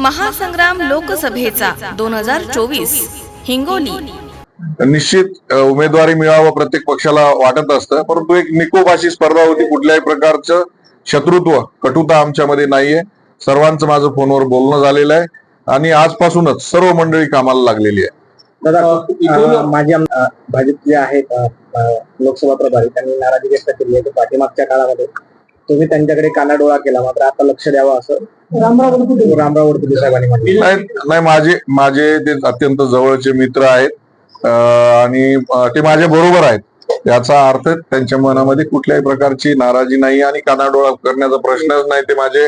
महासंग्राम लोकसभेचा दोन हजार चोवीस हिंगोली. निश्चित उमेदवारी मिळावं प्रत्येक पक्षाला वाटत असतं परंतु एक निकोपाशी स्पर्धा होती कुठल्याही प्रकारचं शत्रुत्व कटुता आमच्यामध्ये नाहीये. सर्वांचं माझं फोनवर बोलणं झालेलं आहे. आणि आजपासूनच सर्व मंडळी कामाला लागलेली आहे. दादा अं, माझे आम- अं, भाजप जे आहेत लोकसभा प्रभारी त्यांनी नाराजी व्यक्त केली आहे की पाठीमागच्या काळामध्ये. तुम्ही त्यांच्याकडे कानाडोळा केला मात्र आता लक्ष द्यावं असं रामराव वडकुते रामराव वडकुते साहेबांनी म्हटलं नाही नाही माझे माझे ते अत्यंत जवळचे मित्र आहेत. अ, आणि ते माझ्या बरोबर आहेत. याचा अर्थ त्यांच्या मनामध्ये कुठल्याही प्रकारची नाराजी नाही आणि कानाडोळा करण्याचा प्रश्नच नाही. ते माझे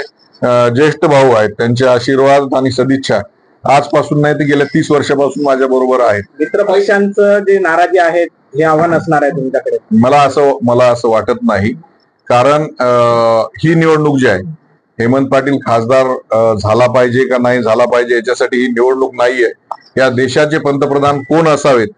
ज्येष्ठ भाऊ आहेत. त्यांचे आशीर्वाद आणि सदिच्छा आजपासून नाही ते गेल्या तीस वर्षापासून माझ्या बरोबर आहेत. मित्र पक्षांचं जे नाराजी आहे हे आव्हान असणार आहे तुमच्याकडे? मला असं मला असं वाटत नाही. कारण अं, ही निवडणूक जी आहे हेमंत पाटील खासदार झाला पाहिजे का नाही झाला पाहिजे याच्यासाठी ही निवडणूक नाहीये. या देशाचे पंतप्रधान कोण असावेत?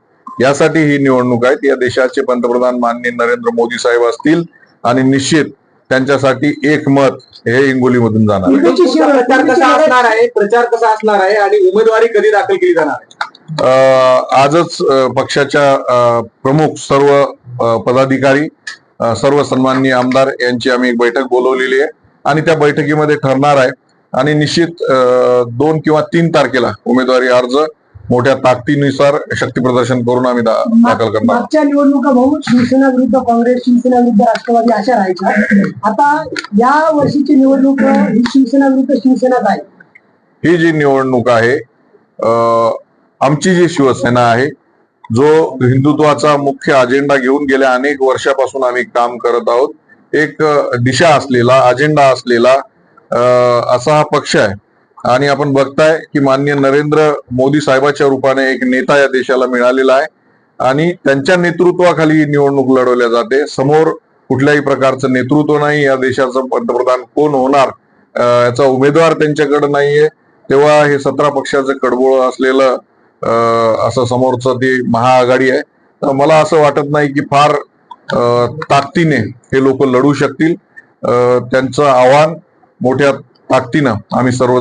यासाठी ही निवडणूक आहे या देशाचे पंतप्रधान माननीय नरेंद्र मोदी साहेब असतील आणि निश्चित त्यांच्यासाठी एक मत हे हिंगोलीमधून जाणार आहे. प्रचार कसा असणार आहे? प्रचार कसा असणार आहे? आणि उमेदवारी कधी दाखल केली जाणार आहे? अ, आजच पक्षाच्या अ, प्रमुख सर्व पदाधिकारी सर्व सन्माननीय आमदार यांची आम्ही एक बैठक बोलवलेली आहे. आणि त्या बैठकीमध्ये ठरणार आहे. आणि निश्चित दोन किंवा तीन तारखेला उमेदवारी अर्ज मोठ्या ताकदीनुसार शक्ती प्रदर्शन करून आम्ही दाखल करणार. मागच्या निवडणुका भाऊ शिवसेना विरुद्ध काँग्रेस शिवसेना विरुद्ध राष्ट्रवादी अशा राहायच्या. आता या वर्षीची निवडणूक ही शिवसेना विरुद्ध शिवसेनाच आहे. ही जी निवडणूक आहे आमची जी शिवसेना आहे जो हिंदुत्वाचा मुख्य अजेंडा घेऊन गेल्या अनेक वर्षापासून आम्ही काम करत आहोत. एक दिशा असलेला अजेंडा असलेला असा हा पक्ष आहे. आणि आपण बघताय की माननीय नरेंद्र मोदी साहेबाच्या रूपाने एक नेता या देशाला मिळालेला आहे. आणि त्यांच्या नेतृत्वाखाली निवडणूक लढवल्या जाते. समोर कुठल्याही प्रकारचं नेतृत्व नाही या देशाचं पंतप्रधान कोण होणार याचा उमेदवार त्यांच्याकडे नाहीये. तेव्हा हे सतरा पक्षाचं कडबोळ असलेलं असं समोरचं ती महाआघाडी आहे. तर मला असं वाटत नाही की फार ताकदीने हे लोक लढू शकतील. त्यांचं आव्हान मोठ्या ताकदीनं आम्ही सर्व